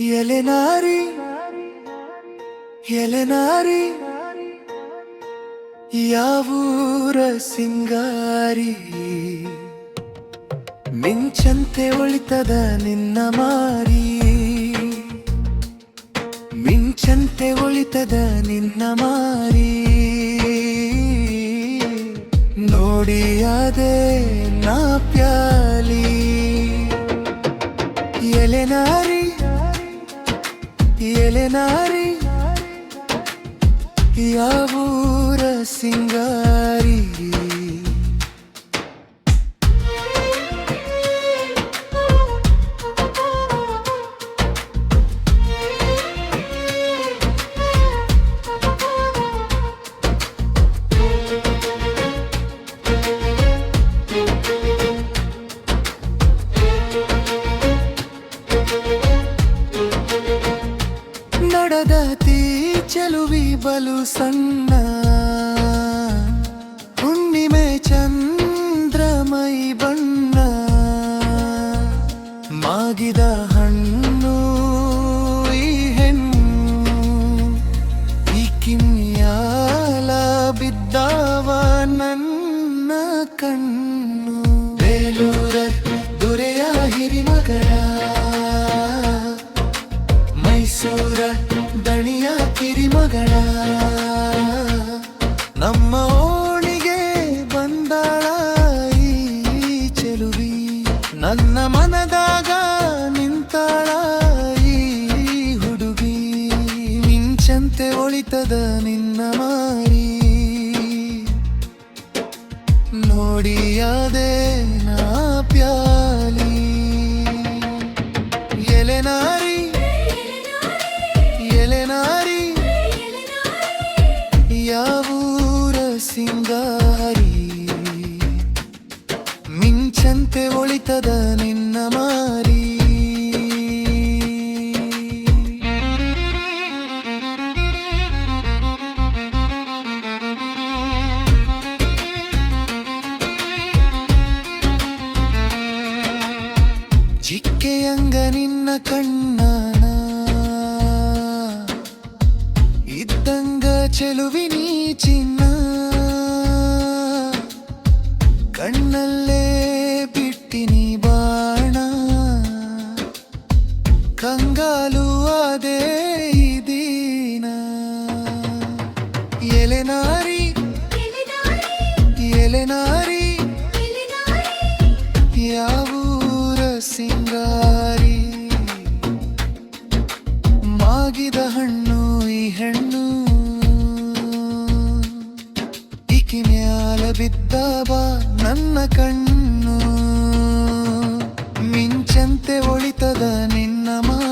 ಎಲೆನಾರಿ ಎಲೆನಾರಿ ಯಾವೂರ ಸಿಂಗಾರಿ? ಮಿಂಚಂತೆ ಒಳಿತದ ನಿನ್ನ ಮಾರಿ. ಮಿಂಚಂತೆ ಉಳಿತದ ನಿನ್ನ ಮಾರಿ. ನೋಡಿಯಾದೆ ನಾ ಪ್ಯಾಲಿ. ಎಲೆನಾರಿ ಎಲೆನಾರಿ ಯಾವೂರ ಸಿಂಗಾರಿ? ಚೆಲುವಿ ಬಲು ಸಣ್ಣ ಹುಣ್ಣಿಮೆ ಚಂದ್ರಮೈ ಬಣ್ಣ ಮಾಗಿದ ಹಣ್ಣು ಈ ಹೆಣ್ಣು ಈ ಕಿಮ್ಯಾಲ ಬಿದ್ದಾವ ನನ್ನ ಕಣ್ಣು ಬೇಲೂರ ದೊರೆಯ ಹಿರಿಮಗಳ ಮೈಸೂರ ದಣಿಯ ಕಿರಿಮಗಳ. ನಮ್ಮ ಓಣಿಗೆ ಬಂದಾಳ ಚೆಲುವಿ. ನನ್ನ ಮನದಾಗ ನಿಂತಾಳ ಹುಡುಗಿ. ಮಿಂಚಂತೆ ಒಳಿತದ ನಿನ್ನ ಮಾರಿ. ನೋಡಿಯಾದೆ ಸಿಂಗಾರಿ ಮಿಂಚಂತೆ ಒಳಿತದ ನಿನ್ನ ಮಾರಿ ಚಿಕ್ಕೆಯಂಗ ನಿನ್ನ ಕಣ್ಣಾನ ಇದ್ದಂಗ ಚೆಲುವಿನಿ ಚಿನ್ನ ಕಣ್ಣಲ್ಲೇ ಬಿಟ್ಟಿನಿ ಬಾಣ. ಕಂಗಾಲು ಅದೇ ದೀನ. ಎಲೆನಾರಿ ಎಲೆನಾರಿ ಯಾವೂರ ಸಿಂಗಾರಿ. ಮಾಗಿದ ಹಣ್ಣು ಈ ಹೆಣ್ಣು. ಈಕಿ ಮ್ಯಾಲ ಬಿದ್ದ ನನ್ನ ಕಣ್ಣು ಮಿಂಚಂತೆ ಒಳಿತದ ನಿನ್ನ ಮಾರಿ